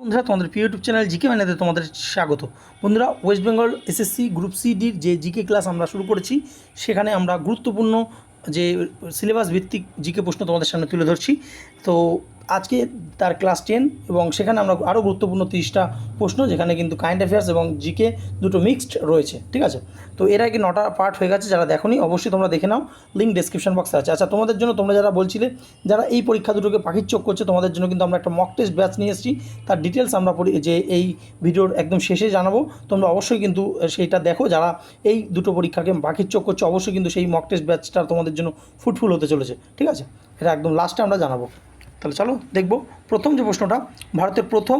বন্ধুরা, তোমাদের প্রিয় ইউটিউব চ্যানেল জিকে ম্যানেতে তোমাদের স্বাগত। বন্ধুরা ওয়েস্ট বেঙ্গল এসএসসি গ্রুপ সিডির যে জিকে ক্লাস আমরা শুরু করেছি। সেখানে আমরা গুরুত্বপূর্ণ যে সিলেবাস ভিত্তিক জিকে প্রশ্ন তোমাদের সামনে তুলে ধরছি। তো আজকে তার ক্লাস টেন এবং সেখানে আমরা আরও গুরুত্বপূর্ণ তিরিশটা প্রশ্ন, যেখানে কিন্তু কারেন্ট অ্যাফেয়ার্স এবং জিকে দুটো মিক্সড রয়েছে, ঠিক আছে? তো এর আগে নটা পার্ট হয়ে গেছে, যারা দেখোনি অবশ্যই তোমরা দেখে নাও লিঙ্ক ডেসক্রিপশন বক্সে আছে। আচ্ছা তোমাদের জন্য তোমরা যারা বলছিলে, যারা এই পরীক্ষা দুটোকে পাখির চোখ করছে, তোমাদের জন্য কিন্তু আমরা একটা মক টেস্ট ব্যাচ নিয়ে এসেছি। তার ডিটেলস আমরা যে এই ভিডিওর একদম শেষে জানাব। তোমরা অবশ্যই কিন্তু সেইটা দেখো, যারা এই দুটো পরীক্ষাকে পাখির চোখ করছে, অবশ্যই কিন্তু সেই মক টেস্ট ব্যাচটা তোমাদের জন্য ফুটফুল হতে চলেছে, ঠিক আছে? এটা একদম লাস্টে আমরা জানাব। তাহলে চলো দেখব। প্রথম যে প্রশ্নটা, ভারতের প্রথম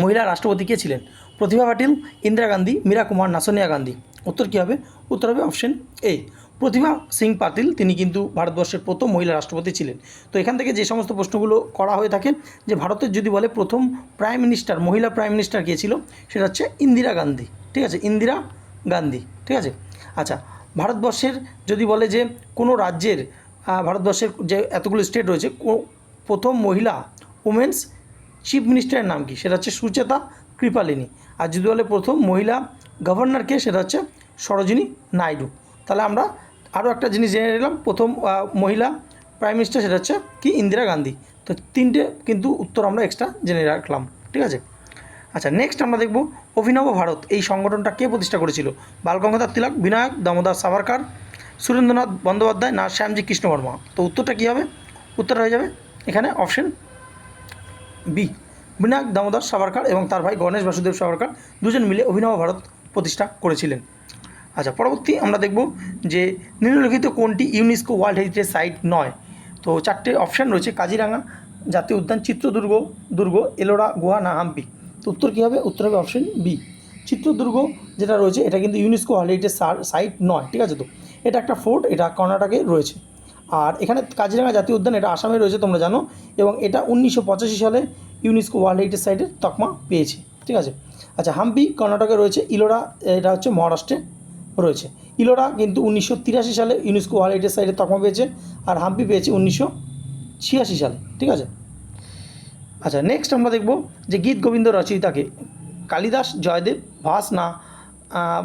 মহিলা রাষ্ট্রপতি কে ছিলেন? প্রতিভা পাটিল, ইন্দিরা গান্ধী, মীরা কুমার, না সোনিয়া গান্ধী? উত্তর কী হবে? উত্তর হবে অপশন এ প্রতিভা সিং পাতিল তিনি কিন্তু ভারতবর্ষের প্রথম মহিলা রাষ্ট্রপতি ছিলেন। তো এখান থেকে যে সমস্ত প্রশ্নগুলো করা হয়ে থাকে, যে ভারতের যদি বলে প্রথম প্রাইম মিনিস্টার মহিলা প্রাইম মিনিস্টার কে ছিল, সেটা হচ্ছে ইন্দিরা গান্ধী। ঠিক আছে? ইন্দিরা গান্ধী। ঠিক আছে? আচ্ছা ভারতবর্ষের যদি বলে যে কোনো রাজ্যের ভারতবর্ষের যে এতগুলো স্টেট রয়েছে প্রথম মহিলা উমেন্স চিফ মিনিস্টারের নাম কি? সেটা হচ্ছে সুচেতা কৃপালিনী। আর যদি বলে প্রথম মহিলা গভর্নরকে সেটা হচ্ছে সরোজিনী নাইডু। তাহলে আমরা আরও একটা জিনিস জেনে নিলাম। প্রথম মহিলা প্রাইম মিনিস্টার সেটা হচ্ছে কি? ইন্দিরা গান্ধী। তো তিনটে কিন্তু উত্তর আমরা এক্সট্রা জেনে রাখলাম। ঠিক আছে? আচ্ছা নেক্সট আমরা দেখব অভিনব ভারত। এই সংগঠনটা কে প্রতিষ্ঠা করেছিল? বালগঙ্গাধর তিলক, বিনায়ক, দামোদর সাভারকার, সুরেন্দ্রনাথ বন্দ্যোপাধ্যায় না শ্যামজি কৃষ্ণ বর্মা তো উত্তরটা কী হবে? উত্তর হয়ে যাবে এখানে অপশন বি বিনায়ক দামোদর সাভারকার এবং তার ভাই গণেশ বাসুদেব সাভারকার দুজন মিলে অভিনব ভারত প্রতিষ্ঠা করেছিলেন। আচ্ছা পরবর্তী আমরা দেখব যে নিম্নলিখিত কোনটি ইউনেস্কো ওয়ার্ল্ড হেরিটেজ সাইট নয়। তো চারটে অপশান রয়েছে, কাজিরাঙা, জাতীয় উদ্যান, চিত্রদুর্গ, দুর্গ, এলোরা, গুহা, না হাম্পি। তো উত্তর কী হবে? উত্তর হবে অপশন বি চিত্রদুর্গ, যেটা রয়েছে, এটা কিন্তু ইউনেস্কো ওয়ার্ল্ড হেরিটেজ সাইট নয়, ঠিক আছে তো? এটা একটা ফোর্ট এটা কর্ণাটকে রয়েছে। আর এখানে কাজিরাঙা জাতীয় উদ্যান, এটা আসামে রয়েছে তোমরা জানো, এবং এটা উনিশশো পঁচাশি সালে ইউনেস্কো ওয়ার্ল্ড হেরিটেজ সাইটের তকমা পেয়েছে, ঠিক আছে? আচ্ছা হাম্পি, কর্ণাটকে রয়েছে, ইলোরা, এটা হচ্ছে মহারাষ্ট্রে রয়েছে। ইলোরা কিন্তু উনিশশো তিরাশি সালে ইউনেস্কো ওয়ার্ল্ড হেরিটেজ সাইটের তকমা পেয়েছে, আর হাম্পি পেয়েছে উনিশশো ছিয়াশি সালে, ঠিক আছে? আচ্ছা নেক্সট আমরা দেখব যে গীত গোবিন্দ রচয়িতাকে, কালিদাস, জয়দেব ভাস না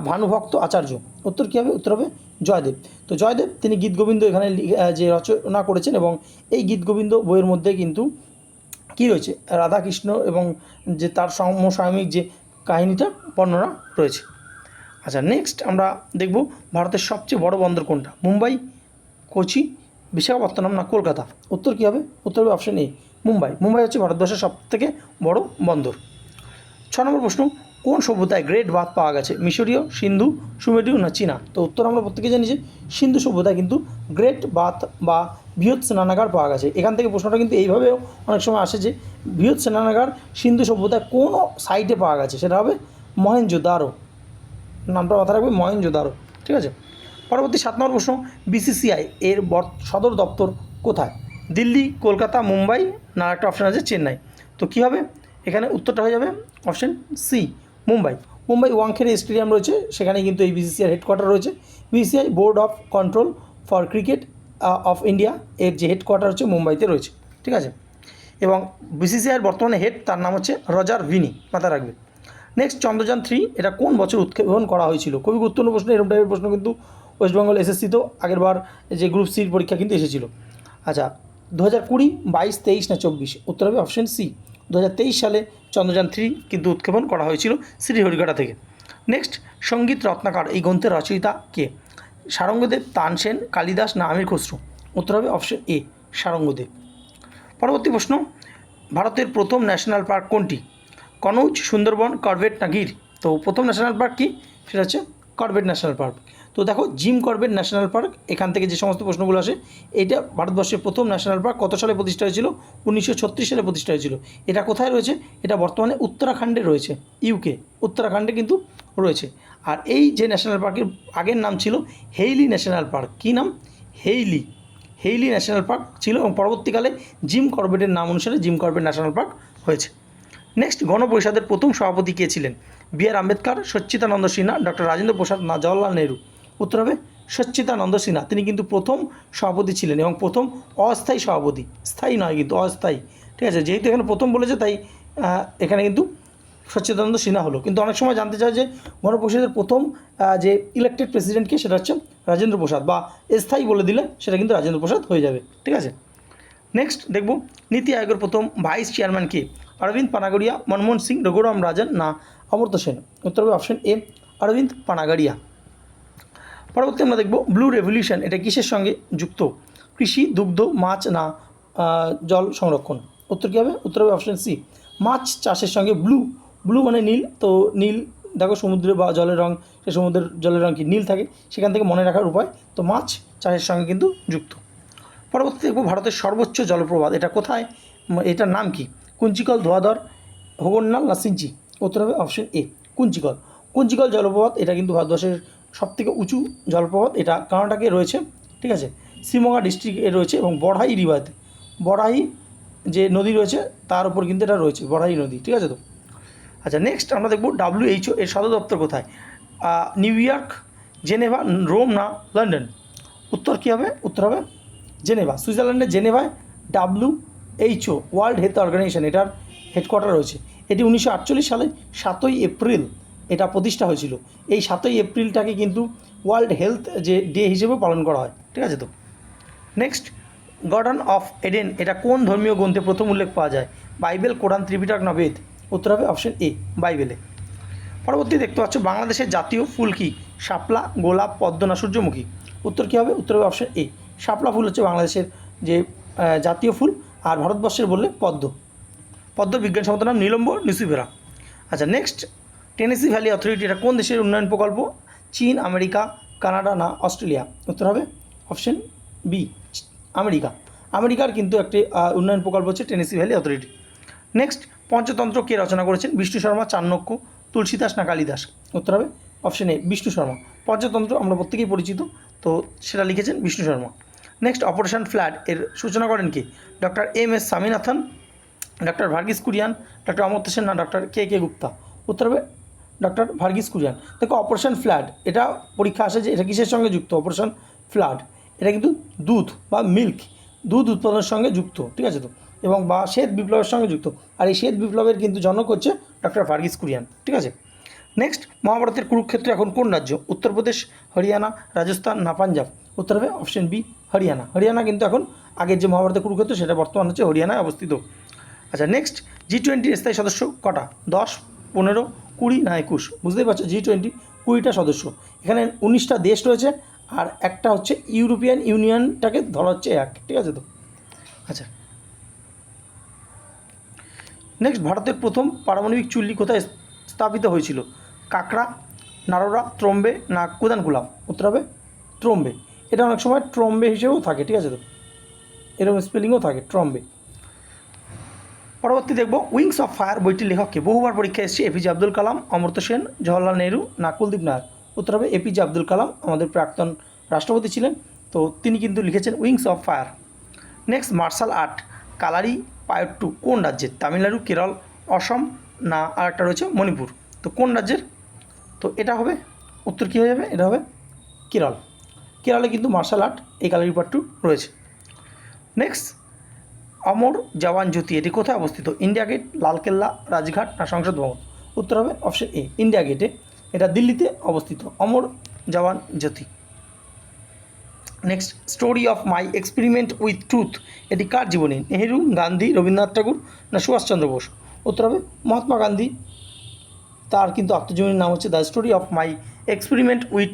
ভানুভক্ত আচার্য, উত্তর কী হবে? উত্তর হবে জয়দেব। তো জয়দেব, তিনি গীত গোবিন্দ এখানে যে রচনা করেছেন এবং এই গীত গোবিন্দ বইয়ের মধ্যে কিন্তু কী রয়েছে? রাধাকৃষ্ণ এবং যে তার সমসাময়িক যে কাহিনীটা, বর্ণনা রয়েছে। আচ্ছা নেক্সট আমরা দেখব ভারতের সবচেয়ে বড় বন্দর কোনটা? মুম্বাই, কোচি, বিশাখাপত্তনম না কলকাতা? উত্তর কী হবে? উত্তর হবে অপশন এ মুম্বাই। মুম্বাই হচ্ছে ভারতবর্ষের সবথেকে বড় বন্দর। ছ নম্বর প্রশ্ন কোন সভ্যতায় গ্রেট বাথ পাওয়া গেছে? মিশরীয়, সিন্ধু, সুমেরীয় না চীনা? তো উত্তর আমরা প্রত্যেকে জানি যে সিন্ধু সভ্যতায় কিন্তু গ্রেট বাথ বা বৃহৎ স্নানাগার পাওয়া গেছে। এখান থেকে প্রশ্নটা কিন্তু এইভাবেও অনেক সময় আসে যে বৃহৎ স্নানাগার সিন্ধু সভ্যতায় কোন সাইটে পাওয়া গেছে? সেটা হবে মহেন্দ্র মহেঞ্জোদারো নামটা মাথায় রাখবে মহেন্দ্র মহেঞ্জোদারো ঠিক আছে? পরবর্তী সাত নম্বর প্রশ্ন বিসিসিআই এর সদর দপ্তর কোথায়? দিল্লি, কলকাতা, মুম্বাই না একটা অপশান আছে, চেন্নাই। তো কী হবে? এখানে উত্তরটা হয়ে যাবে option C Mumbai. Mumbai Wankhede stadium রয়েছে সেখানে কিন্তু এই বিসিসিআই হেডকোয়ার্টার রয়েছে। BCCI board of control for cricket of India এর যে হেডকোয়ার্টার হচ্ছে মুম্বাইতে রয়েছে, ঠিক আছে? এবং বিসিসিআইয়ের বর্তমানে হেড তার নাম হচ্ছে রজার ভিনি মাথায় রাখবে। নেক্সট চন্দ্রযান থ্রি এটা কোন বছর উৎক্ষেপণ করা হয়েছিল? খুবই গুরুত্বপূর্ণ প্রশ্ন, এরকম টাইপের প্রশ্ন কিন্তু ওয়েস্ট বেঙ্গল এসএসসিতেও আগের বার যে গ্রুপ সির পরীক্ষা কিন্তু এসেছিল। আচ্ছা দু হাজার কুড়ি, বাইশ, তেইশ না চব্বিশ? উত্তর হবে অপশন সি দু হাজার তেইশ সালে চন্দ্রযান থ্রি কিন্তু উৎক্ষেপণ করা হয়েছিল শ্রীহরিঘাটা থেকে। নেক্সট সংগীত রত্নাকার এই গ্রন্থের রচয়িতা কে? সারঙ্গদেব তানসেন কালিদাস না আমির খসরু। উত্তর হবে অপশন এ সারঙ্গদেব। পরবর্তী প্রশ্ন, ভারতের প্রথম ন্যাশনাল পার্ক কোনটি? কনৌজ, সুন্দরবন করবেট নাগির। তো প্রথম ন্যাশনাল পার্ক কি? সেটা হচ্ছে করবেট ন্যাশনাল পার্ক তো দেখো, জিম করবেট ন্যাশনাল পার্ক, এখান থেকে যে সমস্ত প্রশ্নগুলো আসে, এটা ভারতবর্ষের প্রথম ন্যাশনাল পার্ক কত সালে প্রতিষ্ঠা হয়েছিল? উনিশশো ছত্রিশ সালে প্রতিষ্ঠা হয়েছিল। এটা কোথায় রয়েছে? এটা বর্তমানে উত্তরাখণ্ডে রয়েছে ইউকে উত্তরাখণ্ডে কিন্তু রয়েছে। আর এই যে ন্যাশনাল পার্কের আগের নাম ছিল হেইলি ন্যাশনাল পার্ক। কী নাম? হেইলি। হেইলি ন্যাশনাল পার্ক ছিল এবং পরবর্তীকালে জিম করবেটের নাম অনুসারে জিম করবেট ন্যাশনাল পার্ক হয়েছে। নেক্সট, গণপরিষদের প্রথম সভাপতি কে ছিলেন? B R Ambedkar, Sachchidananda Sinha, doctor Rajendra Prasad না, জওয়াহরলাল নেহরু। উত্তর হবে সচ্চিদানন্দ সিনহা। তিনি কিন্তু প্রথম সভাপতি ছিলেন এবং প্রথম অস্থায়ী সভাপতি। স্থায়ী নয় কিন্তু অস্থায়ী। ঠিক আছে? যেহেতু এখানে প্রথম বলেছে, তাই এখানে কিন্তু সচ্চিদানন্দ সিনহা হলো। কিন্তু অনেক সময় জানতে চায় যে গণপরিষদের প্রথম যে ইলেক্টেড প্রেসিডেন্টকে সেটা হচ্ছে রাজেন্দ্র প্রসাদ বা স্থায়ী বলে দিলে সেটা কিন্তু রাজেন্দ্র প্রসাদ হয়ে যাবে। ঠিক আছে? নেক্সট দেখব, নীতি আয়োগের প্রথম ভাইস চেয়ারম্যান কে? অরবিন্দ পানাগড়িয়া, মনমোহন সিং, রঘুরাম রাজন না অমর্ত্য সেন? উত্তর হবে অপশন এ অরবিন্দ পানাগড়িয়া। পরবর্তী আমরা দেখব ব্লু রেভলিউশন, এটা কিসের সঙ্গে যুক্ত? কৃষি, দুগ্ধ, মাছ না জল সংরক্ষণ? উত্তর কী হবে? উত্তর হবে অপশন সি মাছ চাষের সঙ্গে ব্লু ব্লু মানে নীল, তো নীল, দেখো সমুদ্রে বা জলের রং, সে সমুদ্রের জলের রং কি নীল থাকে? সেখান থেকে মনে রাখার উপায়, তো মাছ চাষের সঙ্গে কিন্তু যুক্ত। পরবর্তী দেখব ভারতের সর্বোচ্চ জলপ্রপাত, এটা কোথায়? এটার নাম কি? কুঞ্চিকল, ধোয়াধর হোগন্নাল না সিঞ্চি? উত্তর হবে অপশন এ কুঞ্চিকল। কুঞ্চিকল জলপ্রপাত, এটা কিন্তু ভারতবর্ষের সবথেকে উঁচু জলপ্রপাত, এটা কর্ণাটকে রয়েছে, ঠিক আছে? শিমোগা ডিস্ট্রিক্টে রয়েছে এবং বড়াই রিভাতে। বড়াই যে নদী রয়েছে, তার উপর কিন্তু এটা রয়েছে, বড়াই নদী, ঠিক আছে তো? আচ্ছা নেক্সট আমরা দেখব ডাব্লিউএইচও এর সদর দপ্তর কোথায়? নিউ ইয়র্ক, জেনেভা, রোম না লন্ডন? উত্তর কী হবে? উত্তর হবে জেনেভা, সুইজারল্যান্ডের জেনেভায় W HO world health organisation এটার হেডকোয়ার্টার রয়েছে। এটি উনিশশো আটচল্লিশ সালে সাতই এপ্রিল। এটা প্রতিষ্ঠা হয়েছিল। এই সাতই এপ্রিলটাকে কিন্তু ওয়ার্ল্ড হেলথ যে ডে হিসেবেও পালন করা হয়। ঠিক আছে তো? নেক্সট গার্ডেন অফ এডেন এটা কোন ধর্মীয় গ্রন্থে প্রথম উল্লেখ পাওয়া যায়? বাইবেল কোরআন ত্রিপিটক না বেদ উত্তর হবে অপশন এ। বাইবেলে পরবর্তী দেখতে পাচ্ছ, বাংলাদেশের জাতীয় ফুল কি? শাপলা, গোলাপ, পদ্ম না সূর্যমুখী? উত্তর কী হবে? উত্তর হবে অপশন এ শাপলা ফুল হচ্ছে বাংলাদেশের যে জাতীয় ফুল, আর ভারতবর্ষের বললে পদ্ম। পদ্ম বিজ্ঞান বিজ্ঞানসম্মত নাম নিলম্ব, নিসুভেরা। আচ্ছা নেক্সট টেনেসি ভ্যালি অথরিটি, এটা কোন দেশের উন্নয়ন প্রকল্প? চীন, আমেরিকা, কানাডা না অস্ট্রেলিয়া? উত্তর হবে অপশন বি, আমেরিকা। আমেরিকার কিন্তু একটি উন্নয়ন প্রকল্প হচ্ছে Tennessee valley authority. Next, Panchatantra কে রচনা করেছেন? বিষ্ণু শর্মা, চাণক্য, তুলসীদাস না কালিদাস? উত্তর হবে অপশন এ, বিষ্ণু শর্মা। পঞ্চতন্ত্র, আমরা প্রত্যেকেই পরিচিত, তো সেটা লিখেছেন Vishnu Sharma. Next, operation flood, এর সূচনা করেন কি? Doctor M S Swaminathan, doctor Verghese Kurien, doctor Amartya Sen না, ডক্টর কে কে গুপ্তা? উত্তর হবে ডক্টর ভার্গিস কুরিয়ান দেখো অপারেশন ফ্ল্যাট এটা পরীক্ষা আসে যে এটা কিসের সঙ্গে যুক্ত? অপারেশন ফ্ল্যাট এটা কিন্তু দুধ বা মিল্ক দুধ উৎপাদনের সঙ্গে যুক্ত, ঠিক আছে তো? এবং বা শ্বেত বিপ্লবের সঙ্গে যুক্ত। আর এই শ্বেত বিপ্লবের কিন্তু জনক হচ্ছে ডক্টর ভার্গিস কুরিয়ান, ঠিক আছে? নেক্সট মহাভারতের কুরুক্ষেত্র এখন কোন রাজ্য? উত্তরপ্রদেশ, হরিয়ানা, রাজস্থান না পাঞ্জাব? উত্তর হবে অপশন বি হরিয়ানা। হরিয়ানা কিন্তু এখন আগের যে মহাভারতের কুরুক্ষেত্র সেটা বর্তমান হচ্ছে হরিয়ানায় অবস্থিত। আচ্ছা নেক্সট জি টোয়েন্টির স্থায়ী সদস্য কটা? দশ, পনেরো কুড়ি না একুশ, বুঝতেই পারছ? জি টোয়েন্টি কুড়িটা সদস্য। এখানে উনিশটা দেশ রয়েছে আর একটা হচ্ছে ইউরোপিয়ান ইউনিয়নটাকে ধরা হচ্ছে এক, ঠিক আছে তো? আচ্ছা। নেক্সট ভারতের প্রথম পারমাণবিক চুল্লি কোথায় স্থাপিত হয়েছিল? কাকড়া নারোরা ত্রম্বে না কুদানকুলাম? উত্তর হবে ত্রম্বে। এটা অনেক সময় ট্রম্বে হিসেবেও থাকে, ঠিক আছে তো? এরকম স্পেলিংও থাকে ট্রম্বে পরবর্তী দেখব উইংস অফ ফায়ার বইটির লেখককে। বহুবার পরীক্ষা এসেছে এপিজে আব্দুল কালাম, অমর্ত্য সেন, জওয়াহরলাল নেহরু না কুলদীপ নায়ার উত্তর হবে এপিজে আব্দুল কালাম, আমাদের প্রাক্তন রাষ্ট্রপতি ছিলেন। তো তিনি কিন্তু লিখেছেন wings of fire. Next, martial art, Kalaripayattu কোন রাজ্যের? তামিলনাড়ু, কেরল, অসম না আর একটা রয়েছে মণিপুর? তো কোন রাজ্যের? তো এটা হবে, উত্তর কী হয়ে যাবে? এটা হবে কেরল। কেরলে কিন্তু মার্শাল আর্ট এই কালারি টু রয়েছে। নেক্সট অমর জওয়ান জ্যোতি, এটি কোথায় অবস্থিত? ইন্ডিয়া গেট, লালকেল্লা, রাজঘাট না সংসদ ভবন? উত্তর হবে অপশন এ ইন্ডিয়া গেটে। এটা দিল্লিতে অবস্থিত। Amar Jawan Jyoti. Next story of my experiment with truth এটি কার জীবনী? নেহেরু, গান্ধী, রবীন্দ্রনাথ ঠাকুর না সুভাষচন্দ্র বোস? উত্তর হবে মহাত্মা গান্ধী। তার কিন্তু আত্মজীবনীর নাম হচ্ছে the story of my experiment with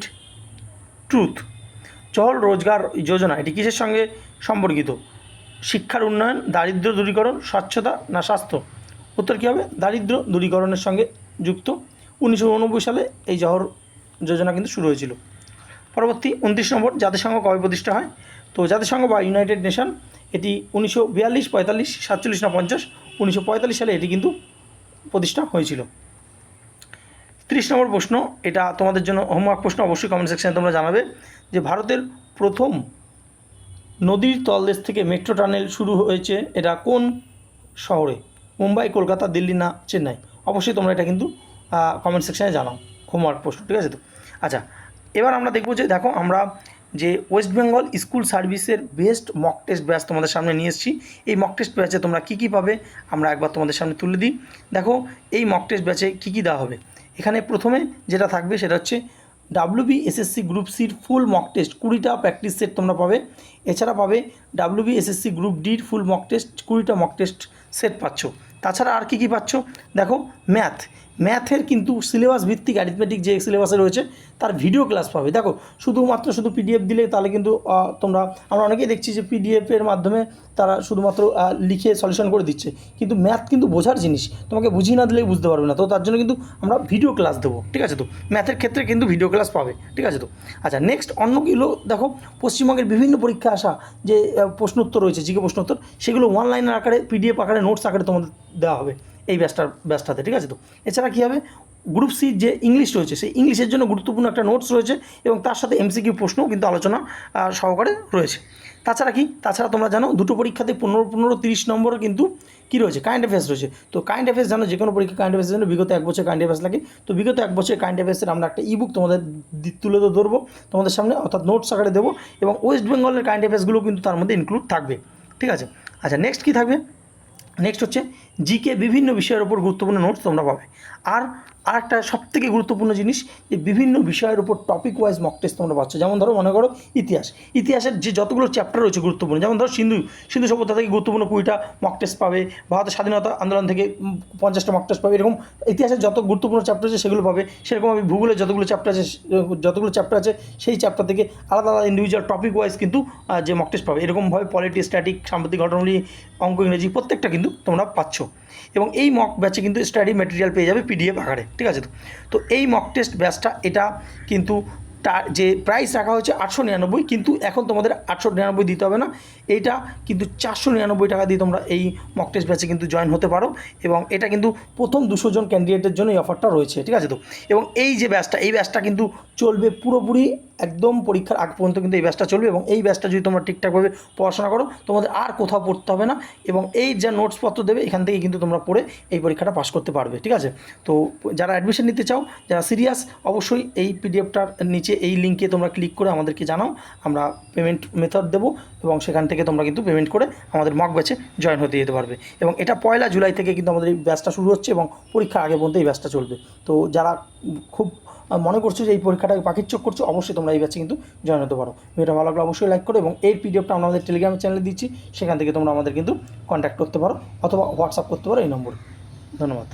truth চহল রোজগার যোজনা, এটি কিসের সঙ্গে সম্পর্কিত? শিক্ষার উন্নয়ন দারিদ্র দূরীকরণ, স্বচ্ছতা না স্বাস্থ্য? উত্তর কী হবে? দারিদ্র দূরীকরণের সঙ্গে যুক্ত। উনিশশো উননব্বই সালে এই জহর যোজনা কিন্তু শুরু হয়েছিল। পরবর্তী উনত্রিশ নম্বর জাতিসংঘ কবে প্রতিষ্ঠা হয়? তো জাতিসংঘ বা ইউনাইটেড নেশন, এটি উনিশশো বিয়াল্লিশ, পঁয়তাল্লিশ, সাতচল্লিশ না পঞ্চাশ, উনিশশো সালে এটি কিন্তু প্রতিষ্ঠা হয়েছিল। ত্রিশ নম্বর প্রশ্ন, এটা তোমাদের জন্য হোমওয়ার্ক প্রশ্ন, অবশ্যই কমেন্ট সেকশনে তোমরা জানাবে যে ভারতের প্রথম নদীর তলদেশ থেকে মেট্রো টানেল শুরু হয়েছে এটা কোন শহরে? মুম্বাই, কলকাতা, দিল্লি না চেন্নাই? অবশ্যই তোমরা এটা কিন্তু কমেন্ট সেকশনে জানাও। হোমওয়ার্ক প্রশ্ন, ঠিক আছে তো? আচ্ছা এবার আমরা দেখব যে, দেখো, আমরা যে ওয়েস্ট বেঙ্গল স্কুল সার্ভিসের বেস্ট মক টেস্ট ব্যাচ তোমাদের সামনে নিয়ে এসেছি। এই মক টেস্ট ব্যাচে তোমরা কী কী পাবে, আমরা একবার তোমাদের সামনে তুলে দিই। দেখো, এই মক টেস্ট ব্যাচে কী কী দেওয়া হবে? এখানে প্রথমে যেটা থাকবে সেটা হচ্ছে ডাব্লিউবি এসএসসি গ্রুপ সির ফুল মক টেস্ট কুড়িটা প্র্যাকটিস সেট তোমরা পাবে। এছাড়া পাবে ডাব্লিউবি এসএসসি গ্রুপ ডির ফুল মক টেস্ট কুড়িটা মক টেস্ট সেট পাচ্ছ। তাছাড়া আর কী কী পাচ্ছ? দেখো ম্যাথ ম্যাথের কিন্তু সিলেবাস ভিত্তিক অ্যারিথমেটিক যে সিলেবাসে রয়েছে তার ভিডিও ক্লাস পাবে। দেখো শুধুমাত্র শুধু পিডিএফ দিলে তাহলে কিন্তু তোমরা আমরা অনেকেই দেখছি যে পিডিএফের মাধ্যমে তারা শুধুমাত্র লিখে সলিউশন করে দিচ্ছে। কিন্তু ম্যাথ কিন্তু বোঝার জিনিস তোমাকে বুঝিয়ে না দিলেই বুঝতে পারবে না। তো তার জন্য কিন্তু আমরা ভিডিও ক্লাস দেবো ঠিক আছে তো? ম্যাথের ক্ষেত্রে কিন্তু ভিডিও ক্লাস পাবে ঠিক আছে তো? আচ্ছা নেক্সট অন্যগুলো দেখো পশ্চিমবঙ্গের বিভিন্ন পরীক্ষা আসা যে আহ, প্রশ্ন উত্তর রয়েছে জিকে প্রশ্ন উত্তর সেগুলো অনলাইনের আকারে পিডিএফ আকারে নোটস আকারে তোমাদের দেওয়া হবে। এই ব্যাচটার ব্যাচটাতে, ঠিক আছে তো? এছাড়া কী হবে? গ্রুপ সি যে ইংলিশ রয়েছে, সেই ইংলিশের জন্য গুরুত্বপূর্ণ একটা নোটস রয়েছে এবং তার সাথে এমসিকিউ প্রশ্নও কিন্তু আলোচনা সহকারে রয়েছে। তাছাড়া কি? তাছাড়া তোমরা জানো, দুটো পরীক্ষাতে পনেরো পনেরো, তিরিশ নম্বরের কিন্তু কী রয়েছে? কারেন্ট অ্যাফেয়ার্স রয়েছে। তো কারেন্ট অ্যাফেয়ার্স জানো যে কোনো পরীক্ষা কারেন্ট অ্যাফেয়ার্সের জন্য বিগত এক বছর কারেন্ট অ্যাফেয়ার্স লাগে। তো বিগত এক বছর কারেন্ট অ্যাফেয়ার্সের আমরা একটা ইবুক তোমাদের তুলে তো ধরবো, তোমাদের সামনে অর্থাৎ নোটস আকারে দেবো এবং ওয়েস্ট বেঙ্গলের কারেন্ট অ্যাফেয়ার্সগুলো কিন্তু তার মধ্যে ইনক্লুড থাকবে। ঠিক আছে? আচ্ছা নেক্সট কী থাকবে? নেক্সট হচ্ছে জিকে বিভিন্ন বিষয়ের উপর গুরুত্বপূর্ণ নোটস তোমরা পাবে। আর আরেকটা সবথেকে গুরুত্বপূর্ণ জিনিস, যে বিভিন্ন বিষয়ের উপর টপিক ওয়াইজ মক টেস্ট তোমরা পাচ্ছ। যেমন ধরো, মনে করো, ইতিহাস। ইতিহাসের যে যতগুলো চ্যাপ্টার রয়েছে গুরুত্বপূর্ণ, যেমন ধরো, সিন্ধু সিন্ধু সভ্যতা থেকে গুরুত্বপূর্ণ কুড়িটা মক টেস্ট পাবে, ভারতের স্বাধীনতা আন্দোলন থেকে পঞ্চাশটা মক টেস্ট পাবে, এরকম ইতিহাসের যত গুরুত্বপূর্ণ চ্যাপ্টার আছে, সেগুলো পাবে। সেরকমভাবে ভূগোলের যতগুলো চ্যাপ্টার আছে, যতগুলো চ্যাপ্টার আছে, সেই চ্যাপ্টার থেকে আলাদা আলাদা ইন্ডিভিজুয়াল টপিক ওয়াইজ কিন্তু যে মক টেস্ট পাবে। এরকমভাবে পলিটি স্ট্যাটিক সাম্প্রতিক ঘটনাগুলি অঙ্ক, ইংরেজি প্রত্যেকটা কিন্তু তোমরা পাচ্ছ। এবং এই মক ব্যাচে কিন্তু স্টাডি মেটেরিয়াল পেয়ে যাবে পিডিএফ আকারে, ঠিক আছে তো? তো এই মক টেস্ট ব্যাচটা এটা কিন্তু যে প্রাইস রাখা হয়েছে আটশো নিরানব্বই, কিন্তু এখন তোমাদের আটশো নিরানব্বই দিতে হবে না। এইটা কিন্তু চারশো নিরানব্বই টাকা দিয়ে তোমরা এই মক টেস্ট ব্যাচে কিন্তু জয়েন হতে পারো এবং এটা কিন্তু প্রথম দুশো জন ক্যান্ডিডেটের জন্য এই অফারটা রয়েছে, ঠিক আছে তো? এবং এই যে ব্যাচটা এই ব্যাচটা কিন্তু চলবে পুরোপুরি একদম পরীক্ষার আগ পর্যন্ত কিন্তু এই ব্যাচটা চলবে এবং এই ব্যাচটা যদি তোমরা ঠিকঠাকভাবে পড়াশোনা করো, তোমাদের আর কোথাও পড়তে হবে না এবং এই যা নোটসপত্র দেবে, এখান থেকে কিন্তু তোমরা পড়ে এই পরীক্ষাটা পাস করতে পারবে, ঠিক আছে? তো যারা অ্যাডমিশন নিতে চাও, যারা সিরিয়াস অবশ্যই এই পিডিএফটার নিচে এই লিঙ্কে তোমরা ক্লিক করে আমাদেরকে জানাও, আমরা পেমেন্ট মেথড দেবো এবং সেখান থেকে তোমরা কিন্তু পেমেন্ট করে আমাদের মক ব্যাচে জয়েন হতে যেতে পারবে। এবং এটা পয়লা জুলাই থেকে কিন্তু আমাদের এই ব্যাচটা শুরু হচ্ছে এবং পরীক্ষার আগে পর্যন্ত এই ব্যাচটা চলবে। তো যারা খুব মনে করছ যে এই পরীক্ষাটাকে পাখির চোখ করছ, অবশ্যই তোমরা এই ব্যাচে কিন্তু জয়েন হতে পারো। ভিডিওটা ভালো লাগলে অবশ্যই লাইক করো এবং এই পিডিএফটা আমরা আমাদের টেলিগ্রাম চ্যানেলে দিচ্ছি, সেখান থেকে তোমরা আমাদের কিন্তু কন্ট্যাক্ট করতে পারো অথবা হোয়াটসঅ্যাপ করতে পারো এই নম্বরে। ধন্যবাদ।